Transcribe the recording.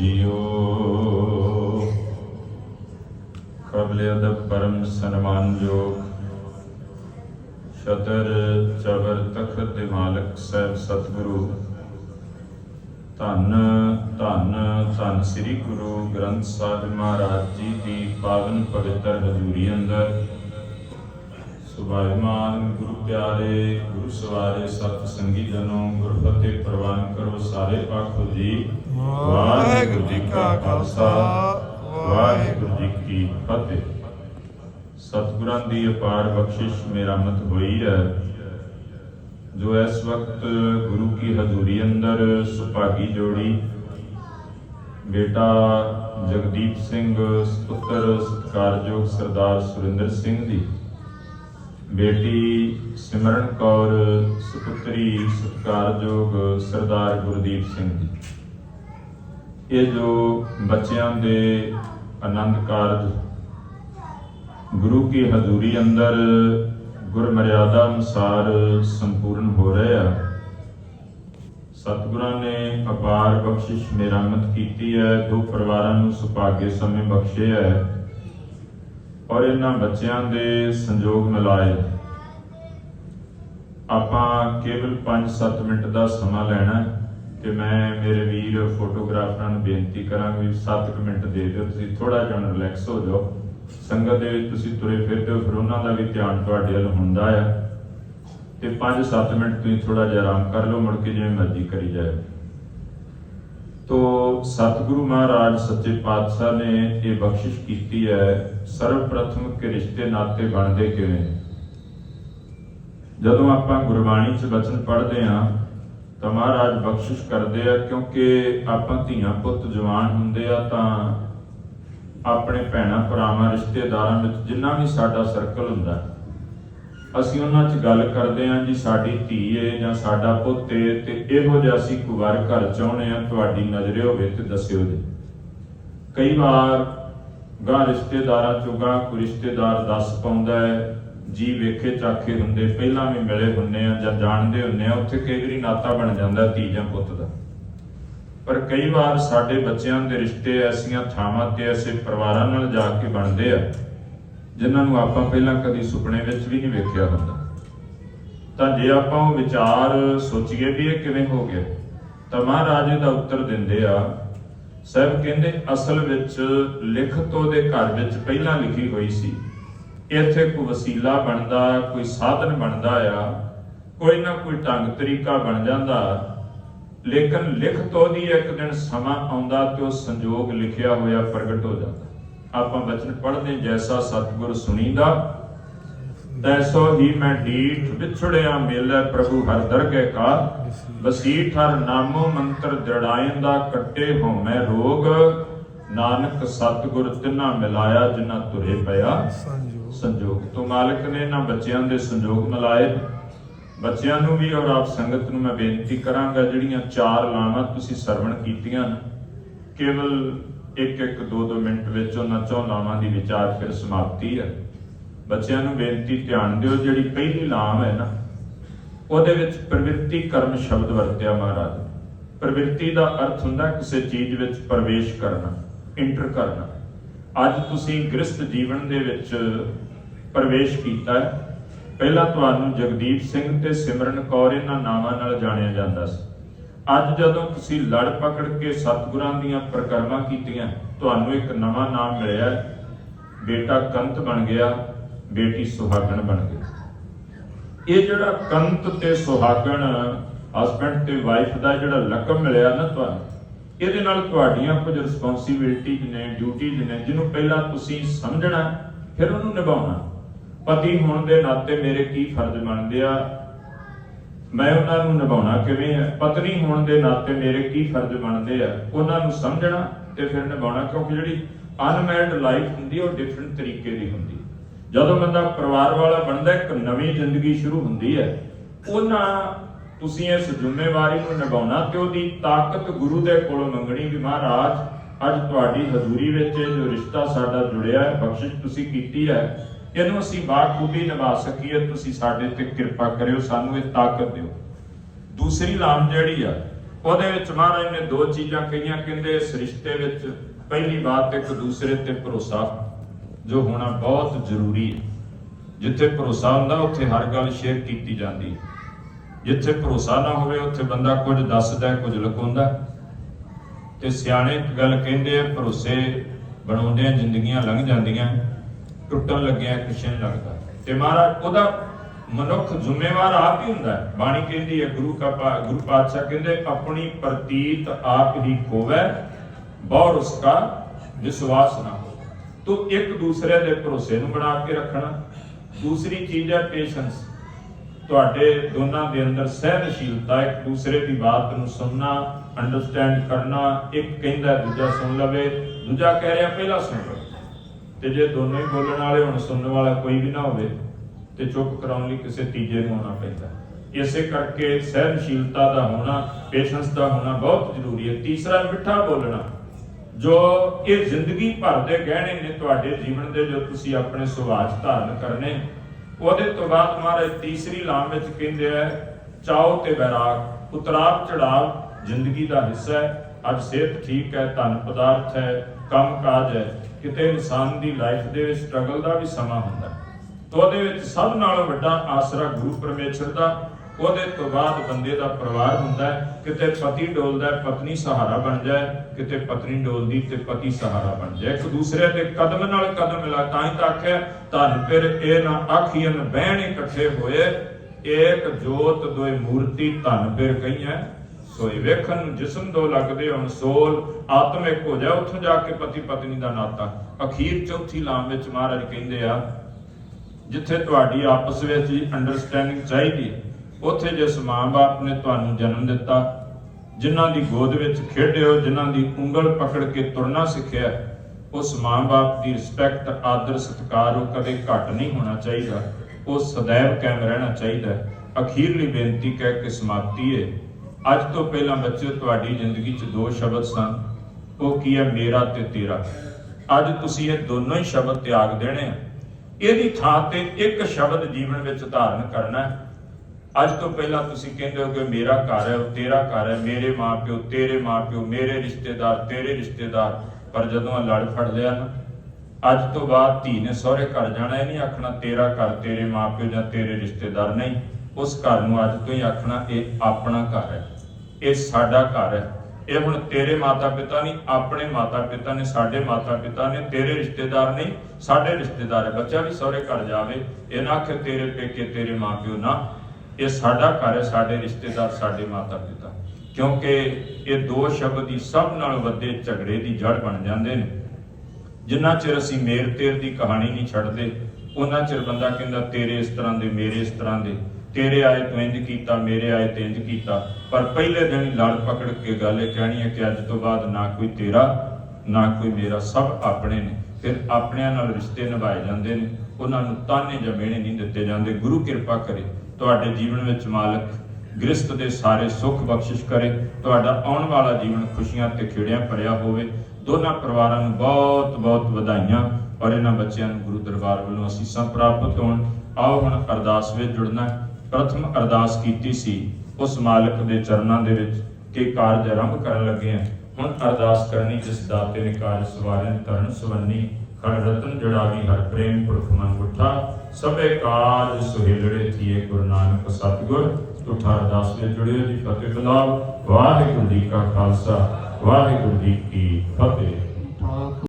JIO. ਕਬਲੇ ਅਦਬ ਪਰਮ ਸਨਮਾਨਯੋਗ। ਸ਼ਤਰ ਚਬਰ ਤਖਤ ਦੇ ਮਾਲਕ ਸਾਹਿਬ ਸਤਿਗੁਰੂ। ਧੰਨ ਧੰਨ ਧੰਨ ਸ੍ਰੀ ਗੁਰੂ ਗ੍ਰੰਥ ਸਾਹਿਬ ਮਹਾਰਾਜ ਜੀ ਦੀ ਪਾਵਨ ਪਵਿੱਤਰ ਹਜ਼ੂਰੀ ਅੰਦਰ। ਸੁਭਾਇਮਾਨ ਗੁਰੂ ਪਿਆਰੇ, ਗੁਰੂ ਸਵਾਰੇ ਸਤ ਸੰਗੀ ਜਨੋ, ਗੁਰਫਤਿਹ ਪ੍ਰਵਾਨ ਕਰੋ ਸਾਰੇ ਪਾਖੋ ਜੀ। ਵਾਹਿਗੁਰੂ ਜੀ ਕਾ ਖਾਲਸਾ, ਵਾਹਿਗੁਰੂ ਜੀ ਕੀ ਫਤਿਹ। ਸਤਿਗੁਰਾਂ ਦੀ ਅਪਾਰ ਬਖਸ਼ਿਸ਼ ਮੇਰਾਮਤ ਹੋਈ ਹੈ। ਜੋ ਇਸ ਵਕਤ ਗੁਰੂ ਕੀ ਹਜ਼ੂਰੀ ਅੰਦਰ ਸੁਭਾਗੀ ਜੋੜੀ, ਬੇਟਾ ਜਗਦੀਪ ਸਿੰਘ ਸੁਪੁੱਤਰ ਸਤਿਕਾਰਯੋਗ ਸਰਦਾਰ ਸੁਰਿੰਦਰ ਸਿੰਘ ਦੀ, ਬੇਟੀ ਸਿਮਰਨ ਕੌਰ ਸੁਪੁੱਤਰੀ ਸਤਿਕਾਰਯੋਗ ਸਰਦਾਰ ਗੁਰਦੀਪ ਸਿੰਘ ਜੀ ਇਹ ਜੋ ਬੱਚਿਆਂ ਦੇ ਆਨੰਦ ਕਾਰਜ ਗੁਰੂ ਕੀ ਹਜ਼ੂਰੀ ਅੰਦਰ ਗੁਰਮਰਿਆਦਾ ਅਨੁਸਾਰ ਸੰਪੂਰਨ ਹੋ ਰਹੇ ਆ, ਸਤਿਗੁਰਾਂ ਨੇ ਅਪਾਰ ਬਖਸ਼ਿਸ਼ ਮੇਰਾਮਤ ਕੀਤੀ ਹੈ, ਦੋ ਪਰਿਵਾਰਾਂ ਨੂੰ ਸੁਭਾਗੇ ਸਮੇਂ ਬਖਸ਼ਿਆ ਹੈ ਔਰ ਇਹਨਾਂ ਬੱਚਿਆਂ ਦੇ ਸੰਜੋਗ ਮਿਲਾਏ ਆਪਾਂ ਕੇਵਲ 5-7 ਮਿੰਟ ਦਾ ਸਮਾਂ ਲੈਣਾ ਹੈ। ਤੇ ਮੈਂ, ਮੇਰੇ ਵੀਰ ਫੋਟੋਗ੍ਰਾਫਰਾਂ ਨੂੰ ਬੇਨਤੀ ਕਰਾਂਗਾ ਵੀ 7 ਮਿੰਟ ਦੇ ਦਿਓ, ਤੁਸੀਂ ਥੋੜਾ ਜਿਹਾ ਰਿਲੈਕਸ ਹੋ ਜਾਓ। ਸੰਗਤ ਦੇ ਵਿੱਚ ਤੁਸੀਂ ਤੁਰੇ ਫਿਰਦੇ ਹੋ, ਫਿਰ ਉਹਨਾਂ ਦਾ ਵੀ ਧਿਆਨ ਤੁਹਾਡੇ ਵੱਲ ਹੁੰਦਾ ਆ। ਤੇ 5-7 ਮਿੰਟ ਤੁਸੀਂ ਥੋੜਾ ਜਿਹਾ ਆਰਾਮ ਕਰ ਲਓ, ਮੁੜ ਕੇ ਜਿਵੇਂ ਮਰਜ਼ੀ ਕਰੀ ਜਾਏ ਤੋ ਸਤਿਗੁਰੂ ਮਹਾਰਾਜ, ਸੱਚੇ ਪਾਤਸ਼ਾਹ ਨੇ ਇਹ ਬਖਸ਼ਿਸ਼ ਕੀਤੀ ਹੈ ਸਰਵ ਪ੍ਰਥਮ ਕਿ ਰਿਸ਼ਤੇ ਨਾਤੇ ਬਣਦੇ ਕਿਵੇਂ? ਜਦੋਂ ਆਪਾਂ ਗੁਰਬਾਣੀ 'ਚ ਬਚਨ ਪੜ੍ਹਦੇ ਹਾਂ ਤਾਂ ਮਹਾਰਾਜ ਬਖਸ਼ਿਸ਼ ਕਰਦੇ ਆ, ਕਿਉਂਕਿ ਆਪਾਂ ਧੀਆਂ ਪੁੱਤ ਜਵਾਨ ਹੁੰਦੇ ਆ ਤਾਂ ਆਪਣੇ ਭੈਣਾਂ ਭਰਾਵਾਂ, ਰਿਸ਼ਤੇਦਾਰਾਂ ਵਿੱਚ ਜਿੰਨਾ ਵੀ ਸਾਡਾ ਸਰਕਲ ਹੁੰਦਾ, ਅਸੀਂ ਉਹਨਾਂ 'ਚ ਗੱਲ ਕਰਦੇ ਹਾਂ ਜੀ ਸਾਡੀ ਧੀ ਏ ਜਾਂ ਸਾਡਾ ਪੁੱਤ ਏ, ਤੇ ਇਹੋ ਜਿਹਾ ਅਸੀਂ ਕੁਵਾਰ ਘਰ ਚਾਹੁੰਦੇ ਆ, ਤੁਹਾਡੀ ਨਜ਼ਰੇ ਹੋਵੇ ਤੇ ਦੱਸਿਓ ਜੀ। ਕਈ ਵਾਰ ਗਾਂ ਰਿਸ਼ਤੇਦਾਰਾਂ ਚੋਂ ਗਾਂ ਕੋਈ ਰਿਸ਼ਤੇਦਾਰ ਦੱਸ ਪਾਉਂਦਾ ਹੈ ਜੀ ਵੇਖੇ, ਚਾਖੇ ਹੁੰਦੇ, ਪਹਿਲਾਂ ਵੀ ਮਿਲੇ ਹੁੰਨੇ ਆ ਜਾਂ ਜਾਣਦੇ ਹੁੰਨੇ ਆ, ਉੱਥੇ ਕਈ ਵਾਰੀ ਨਾਤਾ ਬਣ ਜਾਂਦਾ ਧੀ ਜਾਂ ਪੁੱਤ ਦਾ। ਪਰ ਕਈ ਵਾਰ ਸਾਡੇ ਬੱਚਿਆਂ ਦੇ ਰਿਸ਼ਤੇ ਐਸੀਆਂ ਥਾਵਾਂ ਤੇ ਐਸੇ ਪਰਿਵਾਰਾਂ ਨਾਲ ਜਾ ਕੇ ਬਣਦੇ ਆ, ਜਿਨ੍ਹਾਂ ਨੂੰ ਆਪਾਂ ਪਹਿਲਾਂ ਕਦੀ ਸੁਪਨੇ ਵਿੱਚ ਵੀ ਨਹੀਂ ਵੇਖਿਆ ਹੁੰਦਾ। ਤਾਂ ਜੇ ਆਪਾਂ ਉਹ ਵਿਚਾਰ ਸੋਚੀਏ ਵੀ ਇਹ ਕਿਵੇਂ ਹੋ ਗਿਆ, ਤਾਂ ਮਹਾਰਾਜੇ ਦਾ ਉੱਤਰ ਦਿੰਦੇ ਆ, ਸਾਹਿਬ ਕਹਿੰਦੇ ਅਸਲ ਵਿੱਚ ਲਿਖਤ ਉਹਦੇ ਘਰ ਵਿੱਚ ਪਹਿਲਾਂ ਲਿਖੀ ਹੋਈ ਸੀ ਇੱਥੇ ਕੋਈ ਵਸੀਲਾ ਬਣਦਾ ਕੋਈ ਸਾਧਨ ਬਣਦਾ ਆ ਕੋਈ ਨਾ ਕੋਈ ਢੰਗ ਤਰੀਕਾ ਬਣ ਜਾਂਦਾ। ਲੇਕਿਨ ਲਿਖਤ ਉਹਦੀ ਇੱਕ ਦਿਨ ਸਮਾਂ ਆਉਂਦਾ ਤੇ ਉਹ ਸੰਜੋਗ ਲਿਖਿਆ ਹੋਇਆ ਪ੍ਰਗਟ ਹੋ ਜਾਂਦਾ। ਆਪਾਂ ਬਚਨ ਪੜ੍ਹਦੇ ਜੈਸਾ ਸਤਿਗੁਰ ਸੁਣੀਦਾ ਤੈਸੋ ਹੀ ਮੈਂ ਡੀਠ ਵਿਛੜਿਆ ਮੇਲੇ ਪ੍ਰਭੂ ਹਰ ਦਰਗਹਿ ਕਾ। ਵਸੀਠ ਹਰ ਨਾਮੋ ਮੰਤਰ ਦ੍ਰਿੜਾਇੰਦਾ ਕੱਟੇ ਹੋਮੈ ਰੋਗ। ਨਾਨਕ ਸਤਿਗੁਰ ਤਿਨਾ ਮਿਲਾਇਆ ਜਿਨ੍ਹਾਂ ਤੁਰੇ ਪਿਆ। ਸੰਜੋਗ। ਤੋਂ ਮਾਲਕ ਨੇ ਨਾ ਬੱਚਿਆਂ ਦੇ ਸੰਜੋਗ ਮਿਲਾਏ। ਬੱਚਿਆਂ ਨੂੰ ਵੀ ਔਰ ਆਪ ਸੰਗਤ ਨੂੰ ਮੈਂ ਬੇਨਤੀ ਕਰਾਂਗਾ ਜਿਹੜੀਆਂ ਚਾਰ ਲਾਵਾਂ ਤੁਸੀਂ ਸਰਵਣ ਕੀਤੀਆਂ ਕੇਵਲ ਇੱਕ ਇੱਕ ਦੋ ਦੋ ਮਿੰਟ ਵਿੱਚ ਉਹਨਾਂ ਚੋਂ ਲਾਵਾਂ ਦੀ ਵਿਚਾਰ ਫਿਰ ਸਮਾਪਤੀ ਹੈ। ਬੱਚਿਆਂ ਨੂੰ ਬੇਨਤੀ ਧਿਆਨ ਦਿਓ ਜਿਹੜੀ ਪਹਿਲੀ ਲਾਮ ਹੈ ਨਾ ਉਹਦੇ ਵਿੱਚ ਪ੍ਰਵਿਰਤੀ ਕਰਮ ਸ਼ਬਦ ਵਰਤਿਆ ਮਹਾਰਾਜ। ਪ੍ਰਵਿਰਤੀ ਦਾ ਅਰਥ ਹੁੰਦਾ ਕਿਸੇ ਚੀਜ਼ ਵਿੱਚ ਪ੍ਰਵੇਸ਼ ਕਰਨਾ। ਇੰਟਰ ਕਰਨਾ। ਅੱਜ ਤੁਸੀਂ ਗ੍ਰਸਥ ਜੀਵਨ ਦੇ ਵਿੱਚ ਪ੍ਰਵੇਸ਼ ਕੀਤਾ ਹੈ। ਪਹਿਲਾਂ ਤੁਹਾਨੂੰ ਜਗਦੀਪ ਸਿੰਘ ਤੇ ਸਿਮਰਨ ਕੌਰ ਇਹਨਾਂ ਨਾਵਾਂ ਨਾਲ ਜਾਣਿਆ ਜਾਂਦਾ ਸੀ। ਅੱਜ ਜਦੋਂ ਤੁਸੀਂ ਲੜ ਪਕੜ ਕੇ ਸਤਿਗੁਰਾਂ ਦੀਆਂ ਪ੍ਰਕਰਮਾਂ ਕੀਤੀਆਂ, ਤੁਹਾਨੂੰ ਇੱਕ ਨਵਾਂ ਨਾਮ ਮਿਲਿਆ ਬੇਟਾ ਕੰਤ ਬਣ ਗਿਆ, ਬੇਟੀ ਸੁਹਾਗਣ ਬਣ ਗਈ। ਇਹ ਜਿਹੜਾ ਕੰਤ ਤੇ ਸੁਹਾਗਣ ਹਸਬੰਡ ਤੇ ਵਾਈਫ ਦਾ ਜਿਹੜਾ ਲਕਮ ਮਿਲਿਆ ਨਾ ਤੁਹਾਨੂੰ ਇਹਦੇ ਨਾਲ ਤੁਹਾਡੀਆਂ ਕੁਝ ਰਿਸਪੌਂਸਿਬਿਲਟੀਜ਼ ਨੇ ਡਿਊਟੀਜ਼ ਨੇ ਜਿਹਨੂੰ ਪਹਿਲਾਂ ਤੁਸੀਂ ਸਮਝਣਾ ਫਿਰ ਉਹਨੂੰ ਨਿਭਾਉਣਾ ਪਤੀ ਹੋਣ ਦੇ ਨਾਤੇ ਮੇਰੇ ਕੀ ਫਰਜ਼ ਬਣਦੇ ਆ? ਮੈਂ ਉਹਨਾਂ ਨੂੰ ਨਿਭਾਉਣਾ ਕਿਵੇਂ ਹੈ? ਪਤਨੀ ਹੋਣ ਦੇ ਨਾਤੇ ਮੇਰੇ ਕੀ ਫਰਜ਼ ਬਣਦੇ ਆ? ਉਹਨਾਂ ਨੂੰ ਸਮਝਣਾ ਤੇ ਫਿਰ ਨਿਭਾਉਣਾ, ਕਿਉਂਕਿ ਜਿਹੜੀ ਅਨਮੈਰਿਡ ਲਾਈਫ ਹੁੰਦੀ ਉਹ ਡਿਫਰੈਂਟ ਤਰੀਕੇ ਦੀ ਹੁੰਦੀ ਜਦੋਂ ਬੰਦਾ ਪਰਿਵਾਰ ਵਾਲਾ ਬਣਦਾ, ਇੱਕ ਨਵੀਂ ਜ਼ਿੰਦਗੀ ਸ਼ੁਰੂ ਹੁੰਦੀ ਹੈ, ਉਹਨਾਂ ਤੁਸੀਂ ਇਸ ਜ਼ਿੰਮੇਵਾਰੀ ਨੂੰ ਨਿਭਾਉਣਾ ਤੇ ਉਹਦੀ ਤਾਕਤ ਗੁਰੂ ਦੇ ਕੋਲੋਂ ਮੰਗਣੀ ਵੀ ਮਹਾਰਾਜ, ਅੱਜ ਤੁਹਾਡੀ ਹਜ਼ੂਰੀ ਵਿੱਚ ਜੋ ਰਿਸ਼ਤਾ ਸਾਡਾ ਜੁੜਿਆ ਹੈ, ਬਖਸ਼ਿਸ਼ ਤੁਸੀਂ ਕੀਤੀ ਹੈ, ਇਹਨੂੰ ਅਸੀਂ ਬਾਖੂਬੀ ਨਿਭਾ ਸਕੀਏ, ਤੁਸੀਂ ਸਾਡੇ ਤੇ ਕਿਰਪਾ ਕਰਿਓ, ਸਾਨੂੰ ਇਹ ਤਾਕਤ ਦਿਓ। ਦੂਸਰੀ ਲਾਮ ਜਿਹੜੀ ਆ, ਉਹਦੇ ਵਿੱਚ ਮਹਾਰਾਜ ਨੇ ਦੋ ਚੀਜ਼ਾਂ ਕਹੀਆਂ, ਕਹਿੰਦੇ ਇਸ ਰਿਸ਼ਤੇ ਵਿੱਚ ਪਹਿਲੀ ਬਾਤ ਇੱਕ ਦੂਸਰੇ ਤੇ ਭਰੋਸਾ, ਜੋ ਹੋਣਾ ਬਹੁਤ ਜ਼ਰੂਰੀ ਹੈ। ਜਿੱਥੇ ਭਰੋਸਾ ਹੁੰਦਾ, ਉੱਥੇ ਹਰ ਗੱਲ ਸ਼ੇਅਰ ਕੀਤੀ ਜਾਂਦੀ ਹੈ। ਜਿੱਥੇ ਭਰੋਸਾ ਨਾ ਹੋਵੇ, ਉੱਥੇ ਬੰਦਾ ਕੁਝ ਦੱਸਦਾ ਕੁਝ ਲੁਕਾਉਂਦਾ ਤੇ ਸਿਆਣੇ ਇੱਕ ਗੱਲ ਕਹਿੰਦੇ ਆ, ਭਰੋਸੇ ਬਣਾਉਂਦਿਆਂ ਜ਼ਿੰਦਗੀਆਂ ਲੰਘ ਜਾਂਦੀਆਂ, ਟੁੱਟਣ ਲੱਗਿਆ ਕੁਛ ਲੱਗਦਾ ਤੇ ਮਹਾਰਾਜ, ਉਹਦਾ ਮਨੁੱਖ ਜ਼ਿੰਮੇਵਾਰ ਆਪ ਹੀ ਹੁੰਦਾ ਹੈ। ਬਾਣੀ ਕਹਿੰਦੀ ਹੈ, ਗੁਰੂ ਕਾ ਗੁਰੂ ਪਾਤਸ਼ਾਹ ਕਹਿੰਦੇ, ਆਪਣੀ ਪ੍ਰਤੀਤ ਆਪ ਹੀ ਖੋਵੇ ਬਹੁ ਉਸਕਾ ਵਿਸ਼ਵਾਸ ਨਾ ਹੋ ਤੋ ਇੱਕ ਦੂਸਰੇ ਦੇ ਭਰੋਸੇ ਨੂੰ ਬਣਾ ਕੇ ਰੱਖਣਾ। ਦੂਸਰੀ ਚੀਜ਼ ਹੈ ਪੇਸ਼ੈਂਸ ਤੁਹਾਡੇ ਦੋਨਾਂ ਦੇ ਅੰਦਰ ਸਹਿਨਸ਼ੀਲਤਾ ਇੱਕ ਦੂਸਰੇ ਦੀ ਬਾਤ ਨੂੰ ਸੁਣਨਾ ਅੰਡਰਸਟੈਂਡ ਕਰਨਾ, ਇੱਕ ਕਹਿੰਦਾ ਦੂਜਾ ਸੁਣ ਲਵੇ। ਦੂਜਾ ਕਹਿ ਰਿਹਾ, ਪਹਿਲਾਂ ਸੁਣ ਲਵੇ ਤੇ ਜੇ ਦੋਨੋਂ ਹੀ ਬੋਲਣ ਵਾਲੇ ਹੁਣ ਸੁਣਨ ਵਾਲਾ ਕੋਈ ਵੀ ਨਾ ਹੋਵੇ, ਤੇ ਚੁੱਪ ਕਰਾਉਣ ਲਈ ਕਿਸੇ ਤੀਜੇ ਨੂੰ ਆਉਣਾ ਪੈਂਦਾ। ਇਸੇ ਕਰਕੇ ਸਹਿਨਸ਼ੀਲਤਾ ਦਾ ਹੋਣਾ, ਪੇਸ਼ੈਂਸ ਦਾ ਹੋਣਾ ਬਹੁਤ ਜ਼ਰੂਰੀ ਹੈ। ਤੀਸਰਾ, ਮਿੱਠਾ ਬੋਲਣਾ। ਜੋ ਇਹ ਜ਼ਿੰਦਗੀ ਭਰ ਦੇ ਗਹਿਣੇ ਨੇ ਤੁਹਾਡੇ ਜੀਵਨ ਦੇ, ਜੋ ਤੁਸੀਂ ਆਪਣੇ ਸੁਭਾਅ ਧਾਰਨ ਕਰਨੇ ਉਹਦੇ ਤੋਂ ਬਾਅਦ ਮਹਾਰਾਜ ਤੀਸਰੀ ਲਾਮ ਵਿੱਚ ਕਹਿੰਦੇ ਆ, ਚਾਓ ਤੇ ਬੈਰਾਗ ਉਤਰਾਵ ਚੜਾਵ, ਜ਼ਿੰਦਗੀ ਦਾ ਹਿੱਸਾ ਹੈ। ਅੱਜ ਸਿਹਤ ਠੀਕ ਹੈ, ਧਨ ਪਦਾਰਥ ਹੈ, ਕੰਮ ਕਾਜ ਹੈ। ਕਿਤੇ ਇਨਸਾਨ ਦੀ ਲਾਈਫ ਦੇ ਵਿੱਚ ਸਟਰਗਲ ਦਾ ਵੀ ਸਮਾਂ ਹੁੰਦਾ ਹੈ। ਤੋ ਉਹਦੇ ਵਿੱਚ ਸਭ ਨਾਲੋਂ ਵੱਡਾ ਆਸਰਾ ਗੁਰੂ ਪਰਮੇਸ਼ਰ ਦਾ ਉਹਦੇ ਤੋਂ ਬਾਅਦ ਬੰਦੇ ਦਾ ਪਰਿਵਾਰ ਹੁੰਦਾ ਕਿਤੇ ਪਤੀ ਡੋਲਦਾ ਪਤਨੀ ਸਹਾਰਾ ਬਣ ਜਾਏ, ਕਿਤੇ ਪਤਨੀ ਡੋਲਦੀ ਤੇ ਪਤੀ ਸਹਾਰਾ ਬਣ ਜਾਏ। ਇੱਕ ਦੂਸਰੇ ਦੇ ਕਦਮ ਨਾਲ ਕਦਮ ਮਿਲਾ, ਤਾਂ ਹੀ ਤਾਂ ਆਖਿਆ, ਧਨ ਫਿਰ ਇਹ ਨਾ ਆਖੀਨ ਬਹਿਣ ਇਕੱਠੇ ਹੋਏ, ਏਕ ਜੋਤ ਦੋਏ ਮੂਰਤੀ ਧਨ ਫਿਰ ਕਈਆਂ ਸੋਈ ਵੇਖਣ ਜਿਸਮ ਦੋ ਲੱਗਦੇ ਹੁਣ ਸੋਲ, ਆਤਮ ਇੱਕ ਹੋ ਜਾ ਉੱਥੋਂ ਜਾ ਕੇ ਪਤੀ ਪਤਨੀ ਦਾ ਨਾਤਾ। ਅਖੀਰ ਚੌਥੀ ਲਾਮ ਵਿੱਚ ਮਹਾਰਾਜ ਕਹਿੰਦੇ ਆ, ਜਿੱਥੇ ਤੁਹਾਡੀ ਆਪਸ ਵਿੱਚ ਅੰਡਰਸਟੈਂਡਿੰਗ ਚਾਹੀਦੀ ਹੈ ਉੱਥੇ ਜਿਸ ਮਾਂ-ਬਾਪ ਨੇ ਤੁਹਾਨੂੰ ਜਨਮ ਦਿੱਤਾ, ਜਿਨ੍ਹਾਂ ਦੀ ਗੋਦ ਵਿੱਚ ਖੇਡਿਓ, ਜਿਨ੍ਹਾਂ ਦੀ ਉਂਗਲ ਪਕੜ ਕੇ ਤੁਰਨਾ ਸਿੱਖਿਆ, ਉਸ ਮਾਂ-ਬਾਪ ਦੀ ਰਿਸਪੈਕਟ ਆਦਰ, ਸਤਿਕਾਰ ਉਹ ਕਦੇ ਘੱਟ ਨਹੀਂ ਹੋਣਾ ਚਾਹੀਦਾ। ਉਹ ਸदैव ਕਾਇਮ ਰਹਿਣਾ ਚਾਹੀਦਾ। ਅਖੀਰਲੀ ਬੇਨਤੀ ਕਹਿ ਕੇ ਸਮਾਪਤੀ ਹੈ ਅੱਜ ਤੋਂ ਪਹਿਲਾਂ ਬੱਚਿਓ, ਤੁਹਾਡੀ ਜ਼ਿੰਦਗੀ 'ਚ ਦੋ ਸ਼ਬਦ ਸਨ। ਉਹ ਕੀ ਹੈ, ਮੇਰਾ ਤੇ ਤੇਰਾ? ਅੱਜ ਤੁਸੀਂ ਇਹ ਦੋਨੋਂ ਹੀ ਸ਼ਬਦ ਤਿਆਗ ਦੇਣੇ ਆ। ਇਹਦੀ ਥਾਂ ਤੇ ਇੱਕ ਸ਼ਬਦ ਜੀਵਨ ਵਿੱਚ ਧਾਰਨ ਕਰਨਾ ਹੈ। ਅੱਜ ਤੋਂ ਪਹਿਲਾਂ ਤੁਸੀਂ ਕਹਿੰਦੇ ਹੋ ਕਿ ਮੇਰਾ ਘਰ ਹੈ, ਉਹ ਤੇਰਾ ਘਰ ਹੈ, ਮੇਰੇ ਮਾਪਿਓ, ਤੇਰੇ ਮਾਪਿਓ, ਮੇਰੇ ਰਿਸ਼ਤੇਦਾਰ, ਤੇਰੇ ਰਿਸ਼ਤੇਦਾਰ। ਪਰ ਜਦੋਂ ਇਹ ਲੜ ਫੜ ਲਿਆ ਨਾ, ਅੱਜ ਤੋਂ ਬਾਅਦ ਧੀ ਨੇ ਸਹੁਰੇ ਘਰ ਜਾਣਾ, ਇਹ ਨਹੀਂ ਆਖਣਾ ਤੇਰਾ ਘਰ ਤੇਰੇ ਮਾਪਿਓ ਜਾਂ ਤੇਰੇ ਰਿਸ਼ਤੇਦਾਰ ਨਹੀਂ। ਉਸ ਘਰ ਨੂੰ ਅੱਜ ਤੋਂ ਹੀ ਆਖਣਾ ਇਹ ਆਪਣਾ ਘਰ ਹੈ। ਇਹ ਸਾਡਾ ਘਰ ਹੈ। ਇਹ ਹੁਣ ਤੇਰੇ ਮਾਤਾ ਪਿਤਾ ਨਹੀਂ, ਆਪਣੇ ਮਾਤਾ ਪਿਤਾ ਨੇ, ਸਾਡੇ ਮਾਤਾ ਪਿਤਾ ਨੇ, ਤੇਰੇ ਰਿਸ਼ਤੇਦਾਰ ਨਹੀਂ, ਸਾਡੇ ਰਿਸ਼ਤੇਦਾਰ ਹੈ। ਬੱਚਾ ਵੀ ਸਹੁਰੇ ਘਰ ਜਾਵੇ, ਇਹ ਨਾ ਕਿ ਤੇਰੇ ਪੇਕੇ ਤੇਰੇ ਮਾਪਿਓ ਨਾ। ਇਹ ਸਾਡਾ ਘਰ ਹੈ, ਸਾਡੇ ਰਿਸ਼ਤੇਦਾਰ, ਸਾਡੇ ਮਾਤਾ ਪਿਤਾ। ਕਿਉਂਕਿ ਇਹ ਦੋ ਸ਼ਬਦ ਹੀ ਸਭ ਨਾਲ ਵੱਡੇ ਝਗੜੇ ਦੀ ਜੜ ਬਣ ਜਾਂਦੇ ਨੇ। ਜਿੰਨਾ ਚਿਰ ਅਸੀਂ ਮੇਰ ਤੇਰ ਦੀ ਕਹਾਣੀ ਨਹੀਂ ਛੱਡਦੇ ਉਹਨਾਂ ਚਿਰ ਬੰਦਾ ਕਹਿੰਦਾ, ਤੇਰੇ ਇਸ ਤਰ੍ਹਾਂ ਦੇ, ਮੇਰੇ ਇਸ ਤਰ੍ਹਾਂ ਦੇ। ਤੇਰੇ ਆਏ ਤੂੰ ਇੰਜ ਕੀਤਾ, ਮੇਰੇ ਆਏ ਤੇ ਇੰਜ ਕੀਤਾ। ਪਰ ਪਹਿਲੇ ਦਿਨ ਹੀ ਲੜ ਪਕੜ ਕੇ ਗੱਲ ਇਹ ਕਹਿਣੀ ਹੈ ਕਿ ਅੱਜ ਤੋਂ ਬਾਅਦ ਨਾ ਕੋਈ ਤੇਰਾ, ਨਾ ਕੋਈ ਮੇਰਾ, ਸਭ ਆਪਣੇ ਨੇ। ਫਿਰ ਆਪਣਿਆਂ ਨਾਲ ਰਿਸ਼ਤੇ ਨਿਭਾਏ ਜਾਂਦੇ ਨੇ। ਉਹਨਾਂ ਨੂੰ ਤਾਨੇ ਜਾਂ ਮਿਹਣੇ ਨਹੀਂ ਦਿੱਤੇ ਜਾਂਦੇ। ਗੁਰੂ ਕਿਰਪਾ ਕਰੇ। ਤੁਹਾਡੇ ਜੀਵਨ ਵਿੱਚ ਮਾਲਕ ਗ੍ਰਸਤ ਦੇ ਸਾਰੇ ਸੁੱਖ ਬਖਸ਼ਿਸ਼ ਕਰੇ, ਤੁਹਾਡਾ ਆਉਣ ਵਾਲਾ ਜੀਵਨ ਖੁਸ਼ੀਆਂ ਤੇ ਖੇੜਿਆਂ ਭਰਿਆ ਹੋਵੇ। ਦੋਨਾਂ ਪਰਿਵਾਰਾਂ ਨੂੰ ਬਹੁਤ ਬਹੁਤ ਵਧਾਈਆਂ ਔਰ ਇਹਨਾਂ ਬੱਚਿਆਂ ਨੂੰ ਗੁਰੂ ਦਰਬਾਰ ਵੱਲੋਂ ਅਸੀਸਾਂ ਪ੍ਰਾਪਤ ਹੋਣ। ਆਓ ਹੁਣ ਅਰਦਾਸ ਵਿੱਚ ਜੁੜਨਾ ਪ੍ਰਥਮ ਅਰਦਾਸ ਕੀਤੀ ਸੀ, ਉਸ ਮਾਲਕ ਦੇ ਚਰਨਾਂ ਦੇ ਵਿੱਚ ਕਿ ਕਾਰਜ ਆਰੰਭ ਕਰਨ ਲੱਗੇ ਹਾਂ। ਹੁਣ ਅਰਦਾਸ ਕਰਨੀ ਜਿਸ ਦਾਤੇ ਨੇ ਕਾਰਜ ਸਵਾਰਨ ਤਰਨ ਸਵੰਨੀ ਖੜ ਰਤਨ ਜੜਾ ਵੀ ਹਰ ਪ੍ਰੇਮ ਪੁਰਖ ਮਨ ਉਠਾ, ਸਭੇ ਕਾਜ ਸੁਹੇਲੜੇ ਥੀਏ ਗੁਰੂ ਨਾਨਕ ਸਤਿਗੁਰ। ਤੁਠਾ ਅਰਦਾਸ ਵਿੱਚ ਜੁੜਿਓ ਜੀ ਫਤਿਹ ਬੁਲਾਓ। ਵਾਹਿਗੁਰੂ ਜੀ ਕਾ ਖਾਲਸਾ, ਵਾਹਿਗੁਰੂ ਜੀ ਕੀ ਫਤਿਹ।